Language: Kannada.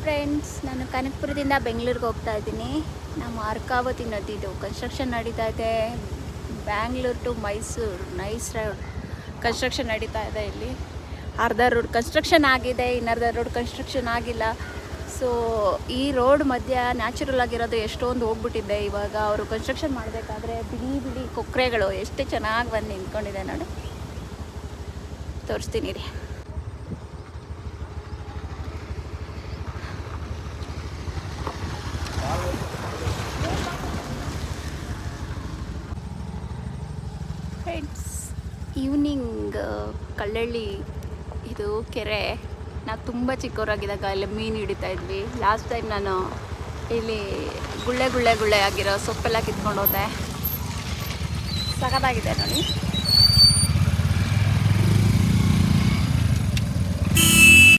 ಫ್ರೆಂಡ್ಸ್ ನಾನು ಕನಕಪುರದಿಂದ ಬೆಂಗಳೂರಿಗೆ ಹೋಗ್ತಾ ಇದ್ದೀನಿ. ನಮ್ಮ ಅರ್ಕಾವತಿ ನದಿದು ಕನ್ಸ್ಟ್ರಕ್ಷನ್ ನಡೀತಾ ಇದೆ. Bangalore to Mysore nice road construction ನಡೀತಾ ಇದೆ ಇಲ್ಲಿ. ಅರ್ಧ ರೋಡ್ ಕನ್ಸ್ಟ್ರಕ್ಷನ್ ಆಗಿದೆ, ಇನ್ನರ್ಧ ರೋಡ್ ಕನ್ಸ್ಟ್ರಕ್ಷನ್ ಆಗಿಲ್ಲ. ಸೊ ಈ ರೋಡ್ ಮಧ್ಯ ನ್ಯಾಚುರಲ್ ಆಗಿರೋದು ಎಷ್ಟೊಂದು ಹೋಗ್ಬಿಟ್ಟಿದೆ. ಇವಾಗ ಅವರು ಕನ್ಸ್ಟ್ರಕ್ಷನ್ ಮಾಡಬೇಕಾದ್ರೆ ಬಿಳಿ ಬಿಳಿ ಕೊಕ್ಕರೆಗಳು ಎಷ್ಟು ಚೆನ್ನಾಗಿ ಬಂದು ನಿಂತ್ಕೊಂಡಿದೆ ನೋಡಿ. ತೋರಿಸ್ತೀನಿ ರೀ ಫ್ರೆಂಡ್ಸ್ ಈವ್ನಿಂಗ್ ಕಳ್ಳಳ್ಳಿ ಇದು ಕೆರೆ. ನಾವು ತುಂಬ ಚಿಕ್ಕವರಾಗಿದ್ದಾಗ ಇಲ್ಲಿ ಮೀನು ಹಿಡಿತಾ ಇದ್ವಿ. ಲಾಸ್ಟ್ ಟೈಮ್ ನಾನು ಇಲ್ಲಿ ಗುಳ್ಳೆ ಗುಳ್ಳೆ ಗುಳ್ಳೆ ಆಗಿರೋ ಸೊಪ್ಪೆಲ್ಲ ಕಿತ್ಕೊಂಡು ಹೋದೆ. ಸಖತ್ತಾಗಿದೆ ನೋಡಿ.